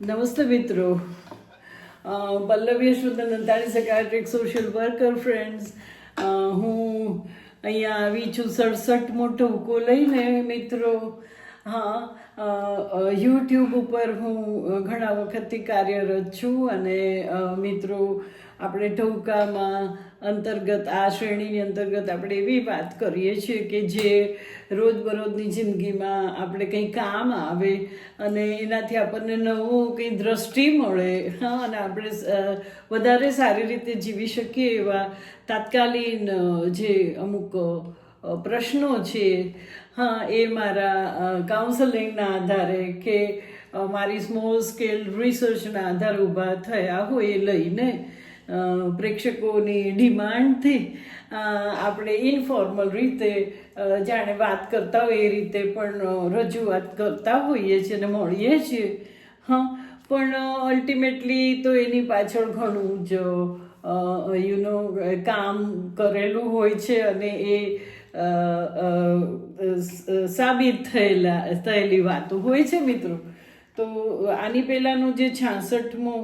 નમસ્તે મિત્રો. Pallavi Yashwantan Antani psychiatric social worker friends હું અહીંયા આવી છું સડસઠ મોટો હુકો લઈને મિત્રો. હા યુટ્યુબ ઉપર હું ઘણા વખતથી કાર્યરત છું અને મિત્રો, આપણે ટૂંકામાં અંતર્ગત, આ શ્રેણીની અંતર્ગત આપણે એવી વાત કરીએ છીએ કે જે રોજબરોજની જિંદગીમાં આપણે કંઈ કામ આવે અને એનાથી આપણને નવું કંઈ દ્રષ્ટિ મળે, હા, અને આપણે વધારે સારી રીતે જીવી શકીએ એવા તાત્કાલીન જે અમુક પ્રશ્નો છે હા, એ મારા કાઉન્સેલિંગના આધારે કે મારી સ્મોલ સ્કેલ રિસર્ચના આધારે ઊભા થયા હોય એ લઈને પ્રેક્ષકોની ડિમાન્ડથી આપણે ઇન્ફોર્મલ રીતે જાણે વાત કરતા હોય એ રીતે પણ રજૂઆત કરતા હોઈએ છીએ અને મળીએ છીએ. હા, પણ અલ્ટિમેટલી તો એની પાછળ ઘણું જ યુ નો કામ કરેલું હોય છે અને એ સાબિત થયેલા, થયેલી વાતો હોય છે મિત્રો. તો આની પહેલાંનો જે છાસઠમો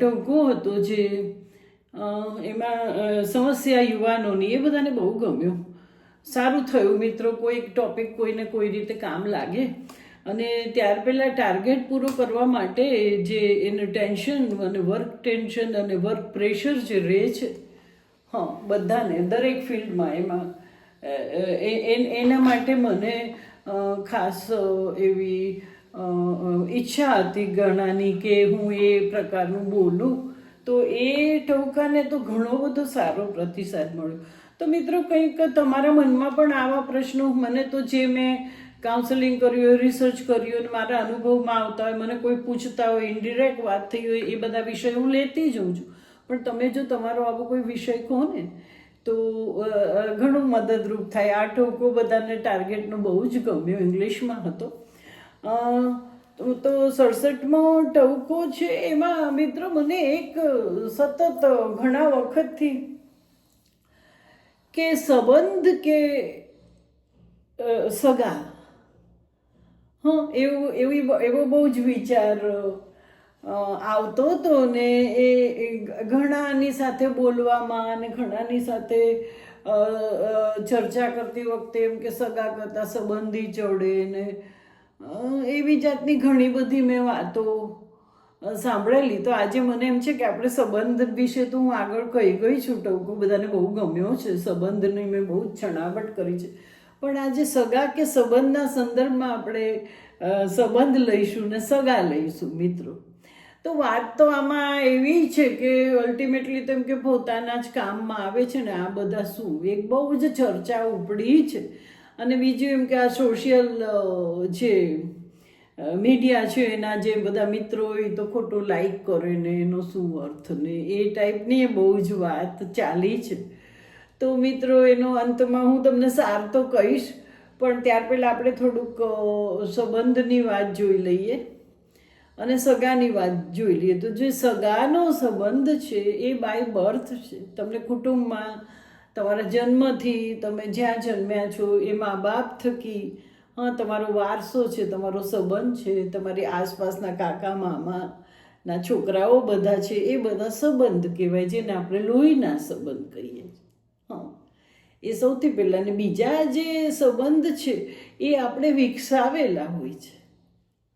ટંકો હતો જે એમાં સમસ્યા યુવાનોની, એ બધાને બહુ ગમ્યું. સારું થયું મિત્રો કોઈ ટોપિક કોઈને કોઈ રીતે કામ લાગે. અને ત્યાર પહેલાં ટાર્ગેટ પૂરો કરવા માટે જે એનું ટેન્શન અને વર્ક ટેન્શન અને વર્ક પ્રેશર જે રહે છે, હા, બધાને, દરેક ફિલ્ડમાં એમાં એના માટે મને ખાસ એવી ઈચ્છા હતી ગણાની કે હું એ પ્રકારનું બોલું. તો એ ટોકાને તો ઘણો બધો સારો પ્રતિસાદ મળ્યો. તો મિત્રો કંઈક તમારા મનમાં પણ આવા પ્રશ્નો, મને તો જે મેં કાઉન્સેલિંગ કર્યું રિસર્ચ કર્યું અને મારા અનુભવમાં આવતા હોય, મને કોઈ પૂછતા હોય ઇન્ડિરેક્ટ વાત થઈ હોય, એ બધા વિષય હું લેતી જ હોઉં છું. પણ તમે જો તમારો આવો કોઈ વિષય કહો ને તો ઘણું મદદરૂપ થાય. આ ટોકો બધાને ટાર્ગેટનો બહુ જ ગમ્યો ઇંગ્લિશમાં હતો. તો સડસઠમો ટવકો છે એમાં, મિત્રો, મને એક સતત ઘણા વખતથી કે સંબંધ કે સગા. હા, એવું, એવી, એવો બહુ જ વિચાર આવતો હતો ને એ ઘણાની સાથે બોલવામાં અને ઘણાની સાથે ચર્ચા કરતી વખતે એમ કે સગા કરતા સંબંધી ચડે ને એવી જાતની ઘણી બધી મેં વાતો સાંભળેલી. તો આજે મને એમ છે કે આપણે સંબંધ વિશે તો હું આગળ કહી ગઈ છું ટૂંકું બધાને બહુ ગમ્યો છે. સંબંધની મેં બહુ જ છણાવટ કરી છે. પણ આજે સગા કે સંબંધના સંદર્ભમાં આપણે સંબંધ લઈશું ને સગા લઈશું મિત્રો. તો વાત તો આમાં એવી છે કે અલ્ટિમેટલી તેમ કે પોતાના જ કામમાં આવે છે ને આ બધા શું? એક બહુ જ ચર્ચા ઉપડી છે. અને બીજું એમ કે આ સોશિયલ જે મીડિયા છે એના જે બધા મિત્રો હોય તો ખોટો લાઈક કરે ને એનો શું અર્થ ને એ ટાઈપની બહુ જ વાત ચાલી છે. તો મિત્રો, એનો અંતમાં હું તમને સાર તો કહીશ, પણ ત્યાર પહેલાં આપણે થોડુંક સંબંધની વાત જોઈ લઈએ. અને સગાની વાત જોઈ લઈએ તો જે સગાનો સંબંધ છે, એ બાય બર્થ છે. તમને કુટુંબમાં તમારા જન્મથી તમે જ્યાં જન્મ્યા છો, એ મા બાપ થકી, હા, તમારો વારસો છે, તમારો સંબંધ છે, તમારી આસપાસના કાકા, મામા, ના છોકરાઓ બધા છે, એ બધા સંબંધ કહેવાય, જેને આપણે લોહીના સંબંધ કહીએ હા. એ સૌથી પહેલાં ને બીજા જે સંબંધ છે, એ આપણે વિકસાવેલા હોય છે.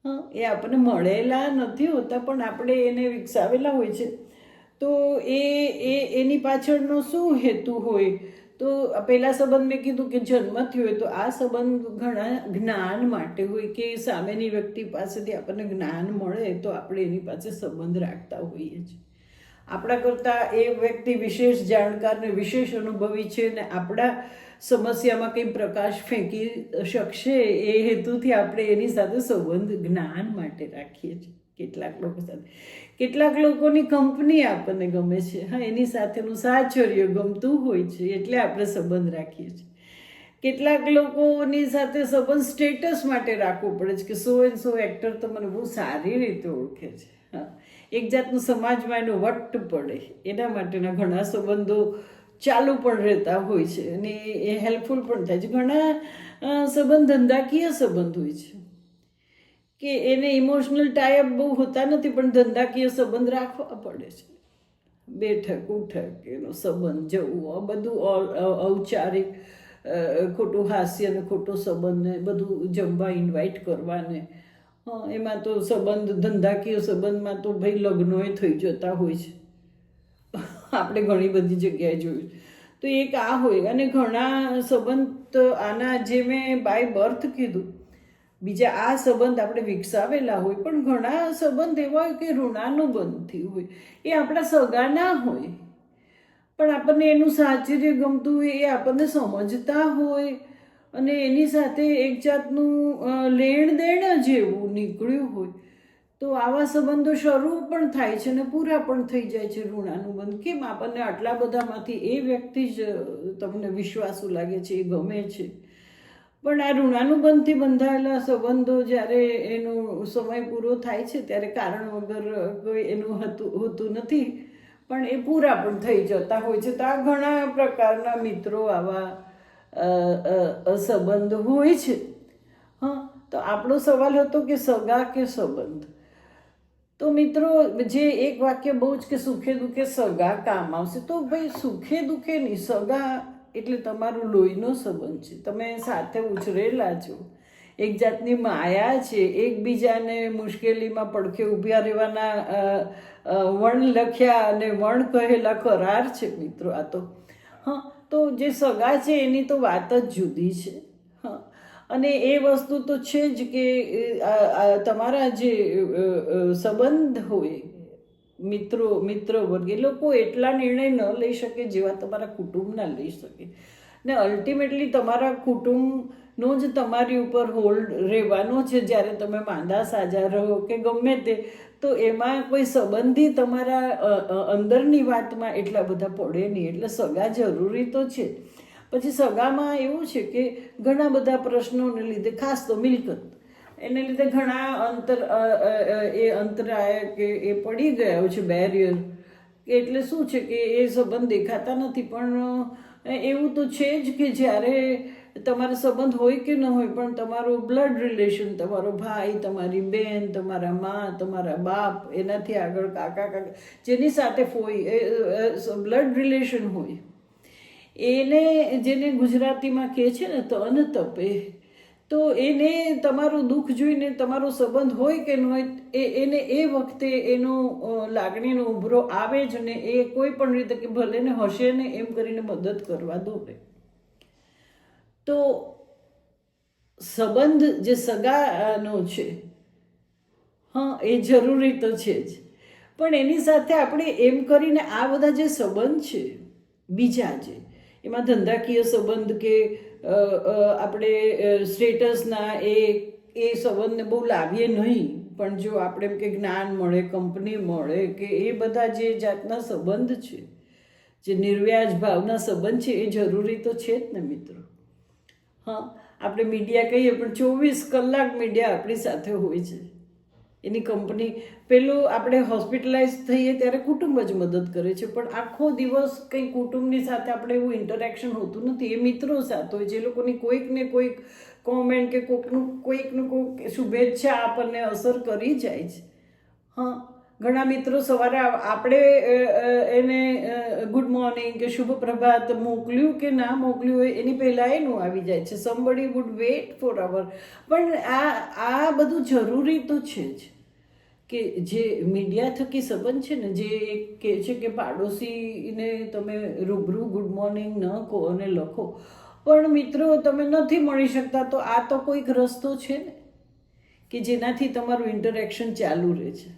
હા. એ આપણને મળેલા નથી હોતા, પણ આપણે એને વિકસાવેલા હોય છે. તો એ એ, એની પાછળનો શું હેતુ હોય? તો પહેલા સંબંધ મેં કીધું કે જન્મથી હોય, તો આ સંબંધ ઘણા જ્ઞાન માટે હોય કે સામેની વ્યક્તિ પાસેથી આપણને જ્ઞાન મળે, તો આપણે એની પાસે સંબંધ રાખતા હોઈએ છીએ. આપણા કરતાં એ વ્યક્તિ વિશેષ જાણકાર ને વિશેષ અનુભવી છે ને આપણા સમસ્યામાં કંઈ પ્રકાશ ફેંકી શકશે એ હેતુથી આપણે એની સાથે સંબંધ જ્ઞાન માટે રાખીએ છીએ. કેટલાક લોકો સાથે. કેટલાક લોકોની કંપની આપણને ગમે છે. હા, એની સાથેનું સાહચર્ય ગમતું હોય છે એટલે આપણે સંબંધ રાખીએ છીએ. કેટલાક લોકોની સાથે સંબંધ સ્ટેટસ માટે રાખવો પડે છે કે સો એન્ડ સો એક્ટર તો મને બહુ સારી રીતે ઓળખે છે. હા. એક જાતનું સમાજમાં એનો વટ પડે. એના માટેના ઘણા સંબંધો ચાલુ પણ રહેતા હોય છે અને એ હેલ્પફુલ પણ થાય છે. ઘણા સંબંધ, ધંધાકીય સંબંધ હોય છે. કે એને ઇમોશનલ ટાઈપ બહુ હોતા નથી, પણ ધંધાકીય સંબંધ રાખવા પડે છે. બેઠક, ઉઠક, એનો સંબંધ, જવું, આ બધું ઔપચારિક ખોટું હાસ્ય ને ખોટો સંબંધ ને બધું જમવા ઇન્વાઇટ કરવાને એમાં તો સંબંધ, ધંધાકીય સંબંધમાં તો ભાઈ લગ્નોએ થઈ જતા હોય છે. આપણે ઘણી બધી જગ્યાએ જોયું તો એક આ હોય અને ઘણા સંબંધ, આના જે મેં બાય બર્થ કીધું, બીજા આ સંબંધ આપણે વિકસાવેલા હોય, પણ ઘણા સંબંધ એવા હોય કે ઋણાનુબંધથી હોય, એ આપણા સગાના હોય. પણ આપણને એનું સાહચર્ય ગમતું હોય એ આપણને સમજતા હોય અને એની સાથે એક જાતનું લેણ દેણ જેવું નીકળ્યું હોય. તો આવા સંબંધો શરૂ પણ થાય છે અને પૂરા પણ થઈ જાય છે ઋણાનુબંધ કેમ આપણને આટલા બધામાંથી એ વ્યક્તિ જ તમને વિશ્વાસુ લાગે છે, એ ગમે છે. પણ આ ઋણાનુબંધથી બંધાયેલા સંબંધો જ્યારે એનો સમય પૂરો થાય છે, ત્યારે કારણ વગર કોઈ એનું હતું, હોતું નથી. પણ એ પૂરા પણ થઈ જતા હોય છે. તો આ ઘણા પ્રકારના મિત્રો આવા સંબંધ હોય છે. હા, તો આપણો સવાલ હતો કે સગા કે સંબંધ? તો મિત્રો, જે એક વાક્ય બહુ જ કે સુખે દુઃખે સગા કામ આવશે, તો ભાઈ સુખે દુઃખે નહીં, સગા એટલે તમારું લોહીનો સંબંધ છે. તમે સાથે ઉછરેલા છો. એક જાતની માયા છે, એકબીજાને મુશ્કેલીમાં પડખે ઊભા રહેવાના વણ લખ્યા અને વણ કહેલા કરાર છે મિત્રો આ તો. હા, તો જે સગા છે એની તો વાત જ જુદી છે. અને એ વસ્તુ તો છે જ કે તમારા જે સંબંધ હોય, મિત્રો મિત્ર વર્ગ એ લોકો એટલા નિર્ણય ન લઈ શકે જેવા તમારા કુટુંબના લઈ શકે. ને અલ્ટિમેટલી તમારા કુટુંબનો જ તમારી ઉપર હોલ્ડ રહેવાનો છે જ્યારે તમે માંદા સાજા રહો કે ગમે તે, તો એમાં કોઈ સંબંધી તમારા અંદરની વાતમાં એટલા બધા પડે નહીં. એટલે સગા જરૂરી તો છે. પછી સગામાં એવું છે કે ઘણા બધા પ્રશ્નોને લીધે ખાસ તો મિલકત. એને લીધે ઘણા અંતર એ અંતરાય કે એ પડી ગયો છે બેરિયર એટલે શું છે કે એ સંબંધ દેખાતા નથી, પણ એવું તો છે જ કે જ્યારે તમારો સંબંધ હોય કે ન હોય, પણ તમારું બ્લડ રિલેશન તમારો ભાઈ, તમારી બેન, તમારા મા, તમારા બાપ, એનાથી આગળ કાકા કાકા, જેની સાથે ફોઈ બ્લડ રિલેશન હોય. એને જેને ગુજરાતીમાં કહે છે ને તન તપે. તો એને તમારું દુઃખ જોઈને તમારો સંબંધ હોય કે ન હોય, એ એને એ વખતે એનો લાગણીનો ઉભરો આવે જ ને, એ કોઈ પણ રીતે કે ભલે ને હશે ને, એમ કરીને મદદ કરવા દો તો સંબંધ જે સગાનો છે, હા, એ જરૂરી તો છે જ. પણ એની સાથે આપણે એમ કરીને આ બધા જે સંબંધ છે, બીજા જે એમાં ધંધાકીય સંબંધ કે આપણે સ્ટેટસના એ એ સંબંધને બહુ લાવીએ નહીં. પણ જો આપણે એમ કે જ્ઞાન મળે, કંપની મળે, કે એ બધા જે જાતના સંબંધ છે, જે નિર્વ્યાજ ભાવના સંબંધ છે, એ જરૂરી તો છે જ ને મિત્રો. હા, આપણે મીડિયા કહીએ પણ ચોવીસ કલાક મીડિયા આપણી સાથે હોય છે. એની કંપની પેલું આપણે હોસ્પિટલાઇઝ થઈએ ત્યારે કુટુંબ જ મદદ કરે છે. પણ આખો દિવસ કંઈ કુટુંબની સાથે આપણે એવું ઇન્ટરેક્શન હોતું નથી. એ મિત્રો સાથે હોય, જે લોકોની કોઈક ને કોઈક કોમેન્ટ કે કોઈકનું કોઈકનું કોઈક શુભેચ્છા આપણને અસર કરી જાય છે. હા, ઘણા મિત્રો સવારે આપણે એને ગુડ મોર્નિંગ કે શુભ પ્રભાત મોકલ્યું કે ના મોકલ્યું હોય, એની પહેલાં એનું આવી જાય છે. Somebody would wait for our પણ આ આ બધું જરૂરી તો છે જ. કે જે મીડિયા થકી સંબંધ છે ને, જે કહે છે કે પાડોશીને તમે રૂબરૂ ગુડ મોર્નિંગ ન કહો અને લખો. પણ મિત્રો, તમે નથી મળી શકતા, તો આ તો કોઈક રસ્તો છે ને, કે જેનાથી તમારું ઇન્ટરેક્શન ચાલુ રહે છે.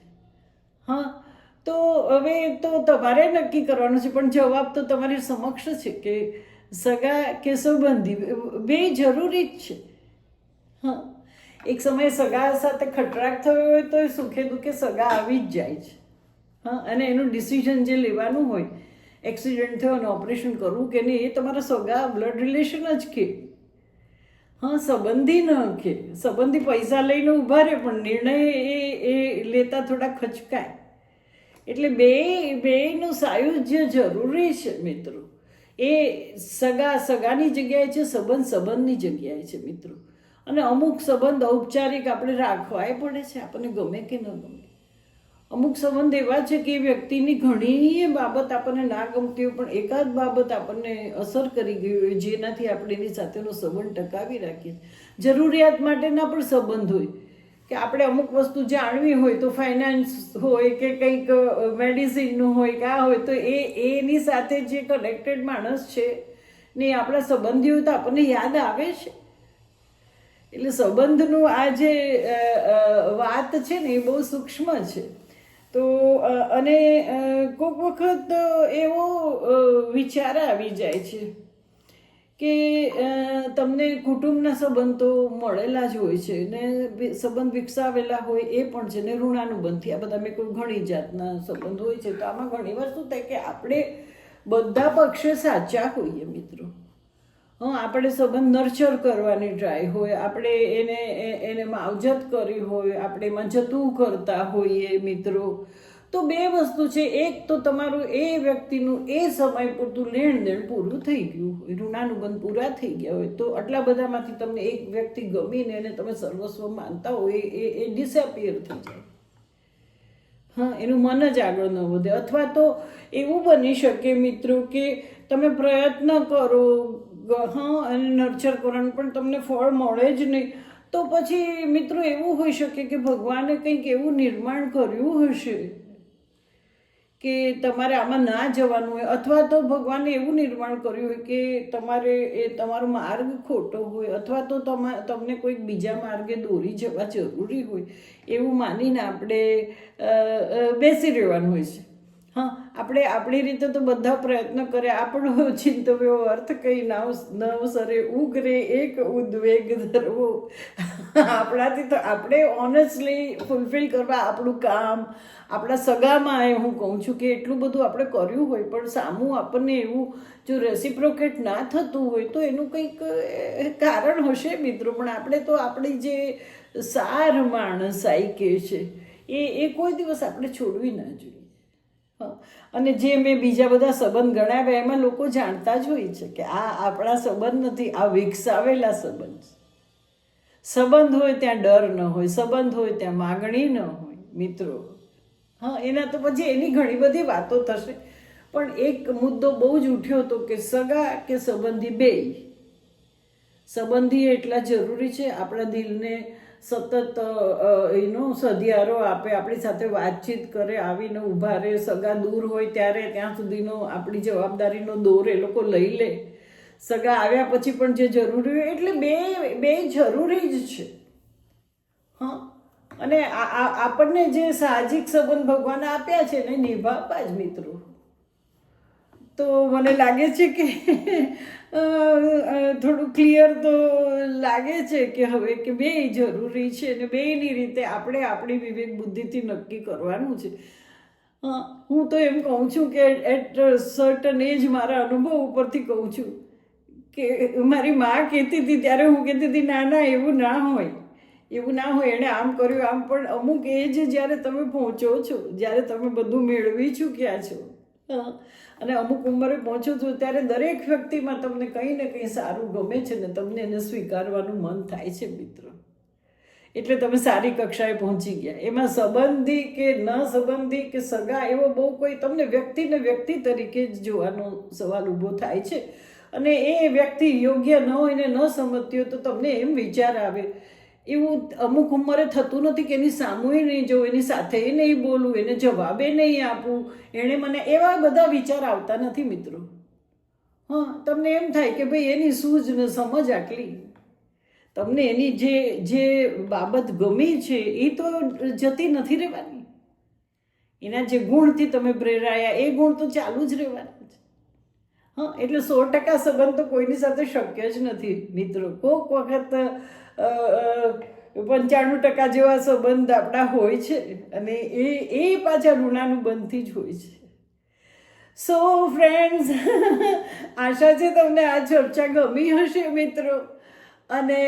હા, તો હવે તો તમારે નક્કી કરવાનું છે, પણ જવાબ તો તમારી સમક્ષ છે કે સગા કે સંબંધી, બે જરૂરી જ છે. હા. એક સમયે સગા સાથે ખટરાક થયો હોય તો એ સુખે દુઃખે સગા આવી જ જાય છે. હા, અને એનું ડિસિઝન જે લેવાનું હોય એક્સિડન્ટ થયો અને ઓપરેશન કરવું કે નહીં, એ તમારા સગા બ્લડ રિલેશન જ કે. હા, સંબંધી ન કે. સંબંધી પૈસા લઈને ઊભા રહે, પણ નિર્ણય એ એ લેતા થોડા ખચકાય. એટલે બે, બેયનું સાયુજ્ય જરૂરી છે મિત્રો. એ સગા, સગાની જગ્યાએ છે, સંબંધ સંબંધની જગ્યાએ છે મિત્રો. અને અમુક સંબંધ ઔપચારિક આપણે રાખવાય પડે છે, આપણને ગમે કે ન ગમે. અમુક સંબંધ એવા છે કે એ વ્યક્તિની ઘણી બાબત આપણને ના ગમતી હોય, પણ એકાદ બાબત આપણને અસર કરી ગઈ હોય, જેનાથી આપણે એની સાથેનો સંબંધ ટકાવી રાખીએ જરૂરિયાત માટેના પણ સંબંધ હોય. કે આપણે અમુક વસ્તુ જાણવી હોય તો ફાઇનાન્સ હોય કે કંઈક મેડિસિનનું હોય કે આ હોય તો એ, એની સાથે જે કનેક્ટેડ માણસ છે ને એ આપણા સંબંધીઓ તો આપણને યાદ આવે છે. એટલે સંબંધનું આ જે વાત છે ને એ બહુ સૂક્ષ્મ છે. તો અને કોઈક વખત એવો વિચાર આવી જાય છે કે તમને કુટુંબના સંબંધો મળેલા જ હોય છે ને સંબંધ વિકસાવેલા હોય એ પણ છે ને ઋણાનુબંધથી. આ બધા મેં કોઈ ઘણી જાતના સંબંધ હોય છે તો આમાં ઘણી વાર શું થાય કે આપણે બધા પક્ષે સાચા હોઈએ મિત્રો. હા, આપણે સંબંધ નર્ચર કરવાની ટ્રાય હોય, આપણે એને એને માવજત કરી હોય, આપણે એમાં જતું કરતા હોઈએ મિત્રો. તો બે વસ્તુ છે, એક તો તમારું એ વ્યક્તિનું એ સમય પૂરતું લેણ દેણ પૂરું થઈ ગયું હોય, ઋણાનુબંધ પૂરા થઈ ગયા હોય, તો આટલા બધામાંથી તમને એક વ્યક્તિ ગમીને એને તમે સર્વસ્વ માનતા હોય, એ એ ડિસેપિયર થઈ જાય. હા, એનું મન જ આગળ ન વધે. અથવા તો એવું બની શકે મિત્રો કે તમે પ્રયત્ન કરો હા અને નર્ચર કરવાનું પણ તમને ફળ મળે જ નહીં. તો પછી મિત્રો એવું હોઈ શકે કે ભગવાને કંઈક એવું નિર્માણ કર્યું હશે કે તમારે આમાં ના જવાનું હોય, અથવા તો ભગવાને એવું નિર્માણ કર્યું હોય કે તમારે એ તમારો માર્ગ ખોટો હોય, અથવા તો તમા, તમને કોઈક બીજા માર્ગે દોરી જવા જરૂરી હોય, એવું માનીને આપણે બેસી રહેવાનું હોય છે. હા આપણે આપણી રીતે તો બધા પ્રયત્ન કરે, આપણો ચિંતવ્યો અર્થ કઈ નવ નવસરે ઉગરે, એક ઉદ્વેગ ધરવો આપણાથી તો આપણે ઓનેસ્ટલી ફૂલફિલ કરવા આપણું કામ, આપણા સગામાં એ હું કહું છું કે એટલું બધું આપણે કર્યું હોય, પણ સામું આપણને એવું જો રેસિપ્રોકેટ ના થતું હોય તો એનું કંઈક કારણ હશે મિત્રો, પણ આપણે તો આપણી જે સાર માણસ આઈ કે છે, એ એ કોઈ દિવસ આપણે છોડવી ના જોઈએ. અને જે મેં બીજા બધા સંબંધ ગણાવ્યા, એમાં લોકો જાણતા જ હોય છે કે આ આપણા સંબંધ નથી, આ વિકસાવેલા સંબંધ. સંબંધ હોય ત્યાં ડર ન હોય, સંબંધ હોય ત્યાં માગણી ન હોય, મિત્રો. હા, એના તો પછી એની ઘણી બધી વાતો થશે. પણ એક મુદ્દો બહુ જ ઉઠ્યો હતો કે સગા કે સંબંધી બે સંબંધી એટલા જરૂરી છે આપણા દિલને સતત એનો સધિયારો આપે, આપણી સાથે વાતચીત કરે, આવીને ઊભા રહે, સગા દૂર હોય ત્યારે ત્યાં સુધીનો આપણી જવાબદારીનો દોર એ લોકો લઈ લે. સગા આવ્યા પછી પણ જે જરૂરી હોય, એટલે બે બે જરૂરી જ છે. હા? અને આપણને જે સાહજિક સંબંધ ભગવાન આપ્યા છે ને, નિભાવવા જ મિત્રો. તો મને લાગે છે કે થોડું ક્લિયર તો લાગે છે કે હવે કે બે જરૂરી છે અને બેની રીતે આપણે આપણી વિવેક બુદ્ધિથી નક્કી કરવાનું છે. હું તો એમ કહું છું કે એટ સર્ટન એજ મારા અનુભવ ઉપરથી કહું છું કે મારી મા કહેતી હતી ત્યારે હું કહેતી હતી, ના ના, એવું ના હોય. એવું ના હોય. એણે આમ કર્યું, આમ પણ અમુક એજ જ્યારે તમે પહોંચો છો, જ્યારે તમે બધું મેળવી ચૂક્યા છો અને અમુક ઉંમરે પહોંચો છો ત્યારે દરેક વ્યક્તિમાં તમને કંઈ ને કંઈ સારું ગમે છે ને તમને એને સ્વીકારવાનું મન થાય છે, મિત્રો. એટલે તમે સારી કક્ષાએ પહોંચી ગયા. એમાં સંબંધી કે ન સંબંધી કે સગા એવો બહુ કોઈ તમને વ્યક્તિને વ્યક્તિ તરીકે જ જોવાનો સવાલ ઊભો થાય છે. અને એ વ્યક્તિ યોગ્ય ન હોય ને ન સમજતી હોય તો તમને એમ વિચાર આવે એવું અમુક ઉંમરે થતું નથી કે એની સામુએ નહીં જોવું, એની સાથે નહીં બોલવું, એને જવાબે નહીં આપવું. એણે મને એવા બધા વિચાર આવતા નથી મિત્રો. હા, તમને એમ થાય કે ભાઈ એની સૂઝ ને સમજ આટલી. તમને એની જે જે બાબત ગમી છે એ તો જતી નથી રહેવાની. એના જે ગુણથી તમે પ્રેરાયા, એ ગુણ તો ચાલુ જ રહેવાના છે હા, એટલે સો ટકા સંબંધ તો કોઈની સાથે શક્ય જ નથી. મિત્રો, કોક વખત પંચાણું ટકા જેવા સંબંધ આપણા હોય છે અને એ એ પાછા ઋણાનુબંધથી જ હોય છે. સો ફ્રેન્ડ્સ આશા છે તમને આ ચર્ચા ગમી હશે, મિત્રો. અને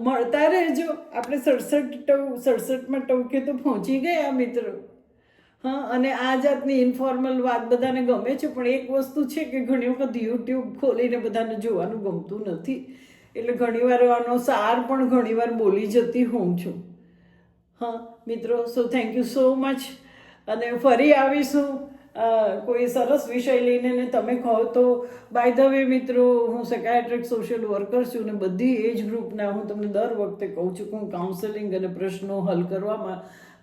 મળતા રહેજો. આપણે સડસઠ ટવ, સડસઠમાં ટવકે તો પહોંચી ગયા, મિત્રો. હા, અને આ જાતની ઇન્ફોર્મલ વાત બધાને ગમે છે, પણ એક વસ્તુ છે કે ઘણી વખત યુટ્યુબ ખોલીને બધાને જોવાનું ગમતું નથી. એટલે ઘણીવાર આનો સાર પણ ઘણીવાર બોલી જતી હોઉં છું. હા, મિત્રો so thank you so much અને ફરી આવીશું. કોઈ સરસ વિષય લઈને ને તમે કહો તો. બાય ધ વે મિત્રો, હું સેકાયટ્રિક સોશિયલ વર્કર છું ને બધી એજ ગ્રુપના હું તમને દર વખતે કહું છું કે હું કાઉન્સેલિંગ અને પ્રશ્નો હલ કરવામાં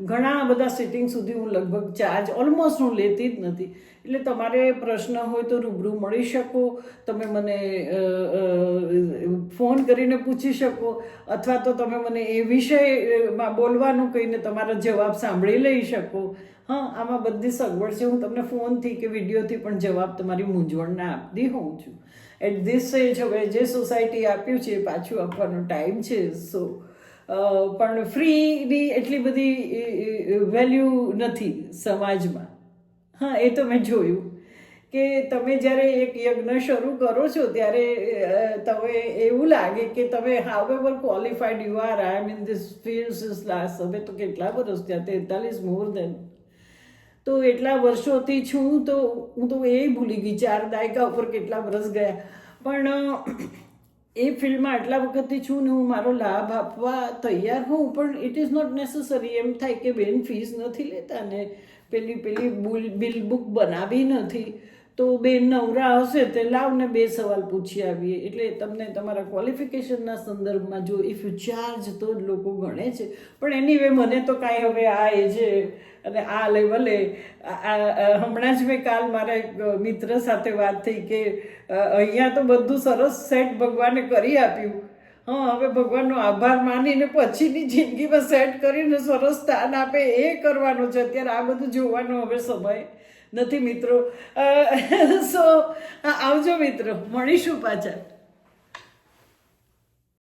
ઘણા બધા સિટિંગ સુધી હું લગભગ ચાર્જ ઓલમોસ્ટ હું લેતી જ નથી. એટલે તમારે પ્રશ્ન હોય તો રૂબરૂ મળી શકો. તમે મને ફોન કરીને પૂછી શકો. અથવા તો તમે મને એ વિષયમાં બોલવાનું કહીને તમારા જવાબ સાંભળી લઈ શકો. હા, આમાં બધી સગવડ છે. હું તમને ફોનથી કે વિડીયોથી પણ જવાબ તમારી મૂંઝવણના આપતી હોઉં છું. એટ ધીસ એજ હવે જે સોસાયટી આપ્યું છે એ પાછું આપવાનો ટાઈમ છે. સો પણ ફ્રીની એટલી બધી વેલ્યુ નથી સમાજમાં. હા, એ તો મેં જોયું. કે તમે જ્યારે એક યજ્ઞ શરૂ કરો છો, ત્યારે તમે એવું લાગે કે તમે however qualified you are I mean this field is last હવે તો કેટલા વર્ષ થયા, તેતાલીસ મોર દેન તો એટલા વર્ષોથી છું, તો હું તો એ ભૂલી ગઈ, ચાર દાયકા ઉપર કેટલા વર્ષ ગયા. પણ એ ફિલ્ડમાં આટલા વખતથી છું ને હું મારો લાભ આપવા તૈયાર હોઉં, પણ ઇટ ઇઝ નોટ નેસેસરી એમ થાય કે બેન ફીસ નથી લેતા ને પેલી પેલી બુલ બિલ બુક બનાવી નથી. તો બે નવરા હશે તે લાવને બે સવાલ પૂછી આવીએ. એટલે તમને તમારા ક્વોલિફિકેશનના સંદર્ભમાં જો ઇફ યુ ચાર્જ તો જ લોકો ગણે છે. પણ એની વે મને તો કાંઈ હવે આ એજે અને આ લેવલે હમણાં જ મેં કાલ મારા એક મિત્ર સાથે વાત થઈ કે અહીંયા તો બધું સરસ સેટ ભગવાને કરી આપ્યું. હા, હવે ભગવાનનો આભાર માનીને પછીની જિંદગીમાં સેટ કરીને સરસ સ્થાન આપે એ કરવાનું છે. અત્યારે આ બધું જોવાનો હવે સમય. નથી મિત્રો. સો આવજો મિત્રો. મળીશું પાછા.